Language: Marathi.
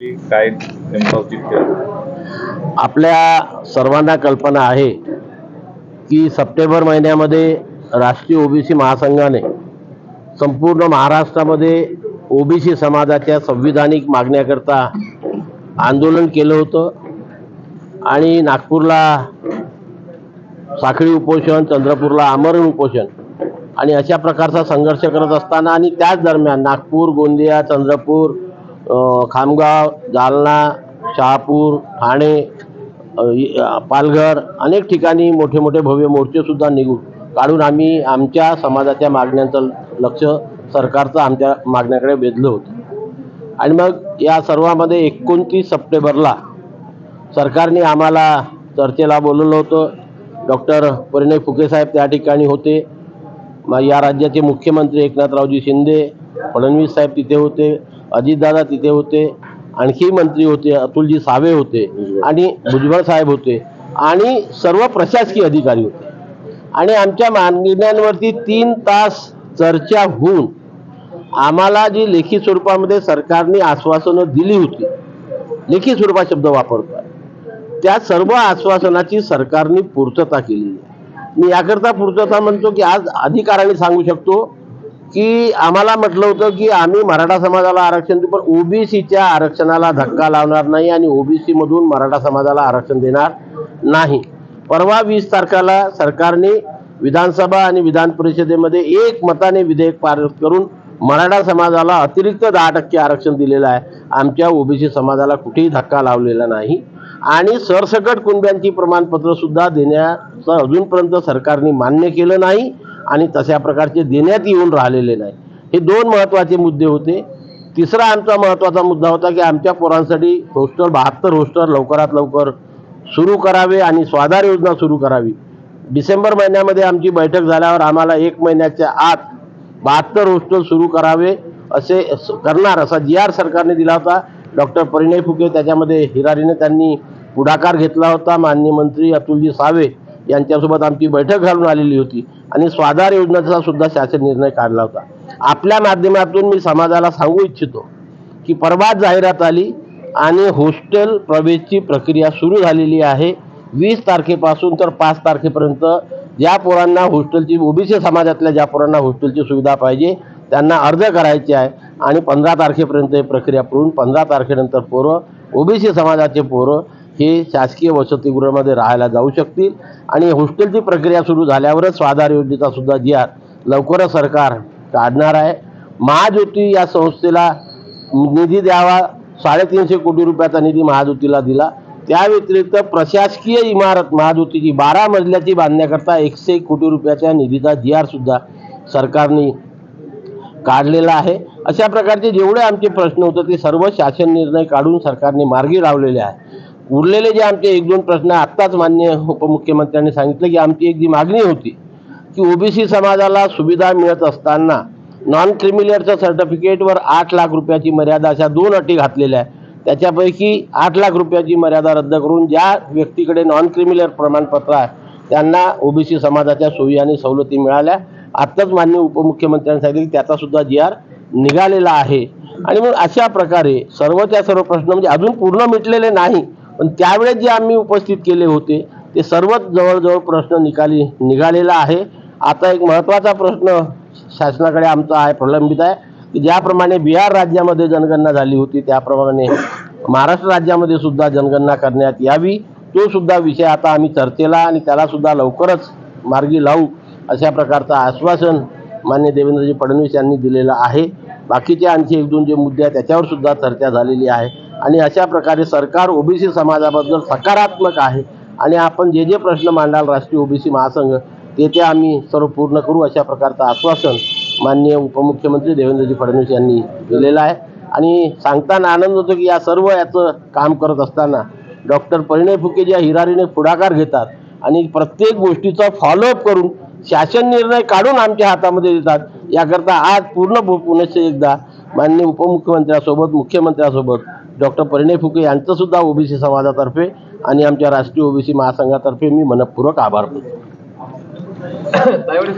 काय आपल्या सर्वांना कल्पना आहे की सप्टेंबर महिन्यामध्ये राष्ट्रीय ओबीसी महासंघाने संपूर्ण महाराष्ट्रामध्ये ओबीसी समाजाच्या संविधानिक मागण्याकरता आंदोलन केलं होतं. आणि नागपूरला साखळी उपोषण चंद्रपूरला आमरण उपोषण आणि अशा प्रकारचा संघर्ष करत असताना आणि त्याच दरम्यान नागपूर गोंदिया चंद्रपूर खामगाव जालना शहापूर ठाणे पालघर अनेक ठिकाणी मोठे मोठे भव्य मोर्चेसुद्धा निघू काढून आम्ही आमच्या समाजाच्या मागण्यांचं लक्ष सरकारचं आमच्या मागण्याकडे वेधलं होतं. आणि मग या सर्वामध्ये एकोणतीस सप्टेंबरला सरकारने आम्हाला चर्चेला बोलवलं होतं. डॉक्टर परिणय फुके साहेब त्या ठिकाणी होते. मग या राज्याचे मुख्यमंत्री एकनाथरावजी शिंदे फडणवीस साहेब तिथे होते. अजितदादा तिथे होते आणखी मंत्री होते अतुलजी सावे होते आणि भुजबळ साहेब होते आणि सर्व प्रशासकीय अधिकारी होते. आणि आमच्या मागण्यांवरती तीन तास चर्चा होऊन आम्हाला जी लेखी स्वरूपामध्ये सरकारने आश्वासनं दिली होती लेखी स्वरूपात शब्द वापरतो त्या सर्व आश्वासनाची सरकारने पूर्तता केलेली आहे मी याकरता पूर्तता म्हणतो की आज अधिकाराने सांगू शकतो की आम्हाला म्हटलं होतं की आम्ही मराठा समाजाला आरक्षण देऊ पण ओबीसीच्या आरक्षणाला धक्का लावणार नाही आणि ओबीसी मधून मराठा समाजाला आरक्षण देणार नाही. परवा वीस तारखेला सरकारने विधानसभा आणि विधान परिषदेमध्ये एक मताने विधेयक पारित करून मराठा समाजाला अतिरिक्त दहा टक्के आरक्षण दिलेलं आहे. आमच्या ओबीसी समाजाला कुठेही धक्का लावलेला नाही. आणि सरसकट कुणब्यांची प्रमाणपत्र सुद्धा देण्याचं अजूनपर्यंत सरकारने मान्य केलं नाही. आणि तशा प्रकारचे देण्यात येऊन राहिलेले नाही. हे दोन महत्त्वाचे मुद्दे होते. तिसरा आमचा महत्त्वाचा मुद्दा होता की आमच्या पोरांसाठी होस्टेल बहात्तर हॉस्टेल लवकरात लवकर सुरू करावे आणि स्वाधार योजना सुरू करावी. डिसेंबर महिन्यामध्ये आमची बैठक झाल्यावर आम्हाला एक महिन्याच्या आत बहात्तर होस्टेल सुरू करावे असे करणार असा जी आर सरकारने दिला होता. डॉक्टर परिणय फुके त्याच्यामध्ये हिरारीने त्यांनी पुढाकार घेतला होता. माननीय मंत्री अतुलजी सावे यांच्यासोबत आमची बैठक घालून आलेली होती. आणि स्वाधार योजनेचा सुद्धा शासन निर्णय काढला होता. आपल्या माध्यमातून मी समाजाला सांगू इच्छितो की परवाच जाहिरात आली आणि हॉस्टेल प्रवेशची प्रक्रिया सुरू झालेली आहे. वीस तारखेपासून तर पाच तारखेपर्यंत ज्या पोरांना हॉस्टेलची ओबीसी समाजातल्या ज्या पोरांना हॉस्टेलची सुविधा पाहिजे त्यांना अर्ज करायचे आहे आणि पंधरा तारखेपर्यंत ही प्रक्रिया करून पंधरा तारखेनंतर पोरं ओबीसी समाजाचे पोरं हे शासकीय वसतिगृहामध्ये राहायला जाऊ शकतील. आणि हॉस्टेलची प्रक्रिया सुरू झाल्यावरच स्वाधार योजनेचा सुद्धा जी आर लवकरच सरकार काढणार आहे. महाज्योती या संस्थेला निधी द्यावा साडेतीनशे कोटी रुपयाचा निधी महाज्योतीला दिला. त्या व्यतिरिक्त प्रशासकीय इमारत महाज्योतीची बारा मजल्याची बांधण्याकरता एकशे कोटी रुपयाच्या निधीचा जी आर सुद्धा सरकारने काढलेला आहे. अशा प्रकारचे जेवढे आमचे प्रश्न होते ते सर्व शासन निर्णय काढून सरकारने मार्गी लावलेले आहे. उरलेले जे आमचे एक दोन प्रश्न आत्ताच मान्य उपमुख्यमंत्र्यांनी सांगितलं की आमची एक जी मागणी होती की ओबीसी समाजाला सुविधा मिळत असताना नॉन क्रिमिलियरच्या सर्टिफिकेटवर आठ लाख रुपयाची मर्यादा अशा दोन अटी घातलेल्या आहेत. त्याच्यापैकी आठ लाख रुपयाची मर्यादा रद्द करून ज्या व्यक्तीकडे नॉन क्रिमिलियर प्रमाणपत्र आहे त्यांना ओबीसी समाजाच्या सोयी आणि सवलती मिळाल्या. आत्ताच मान्य उपमुख्यमंत्र्यांनी सांगितलं की त्याचा सुद्धा जी आर निघालेला आहे. आणि मग अशा प्रकारे सर्वच्या सर्व प्रश्न म्हणजे अजून पूर्ण मिटलेले नाही पण त्यावेळेस जे आम्ही उपस्थित केले होते ते सर्वच जवळजवळ प्रश्न निकाली निघालेला आहे. आता एक महत्त्वाचा प्रश्न शासनाकडे आमचा आहे प्रलंबित आहे की ज्याप्रमाणे बिहार राज्यामध्ये जनगणना झाली होती त्याप्रमाणे महाराष्ट्र राज्यामध्ये सुद्धा जनगणना करण्यात यावी. तो सुद्धा विषय आता आम्ही चर्चेला आणि त्याला सुद्धा लवकरच मार्गी लावू अशा प्रकारचं आश्वासन मान्य देवेंद्रजी फडणवीस यांनी दिलेलं आहे. बाकीचे आणखी एक दोन जे मुद्दे आहेत त्याच्यावर सुद्धा चर्चा झालेली आहे. आणि अशा प्रकारे सरकार ओबीसी समाजाबद्दल सकारात्मक आहे. आणि आपण जे जे प्रश्न मांडाल राष्ट्रीय ओबीसी महासंघ ते ते आम्ही सर्व पूर्ण करू अशा प्रकारचं आश्वासन माननीय उपमुख्यमंत्री देवेंद्रजी फडणवीस यांनी दिलेलं आहे. आणि सांगताना आनंद होतो की या सर्व याचं काम करत असताना डॉक्टर परिणय फुके ज्या हिरारीने पुढाकार घेतात आणि प्रत्येक गोष्टीचा फॉलोअप करून शासन निर्णय काढून आमच्या हातामध्ये देतात. याकरता आज पूर्ण पु- पुनश्च एकदा माननीय उपमुख्यमंत्र्यासोबत मुख्यमंत्र्यासोबत डॉक्टर परिणय फुके यांचंसुद्धा ओबीसी समाजातर्फे आणि आमच्या राष्ट्रीय ओबीसी महासंघातर्फे मी मनपूर्वक आभार मानतो.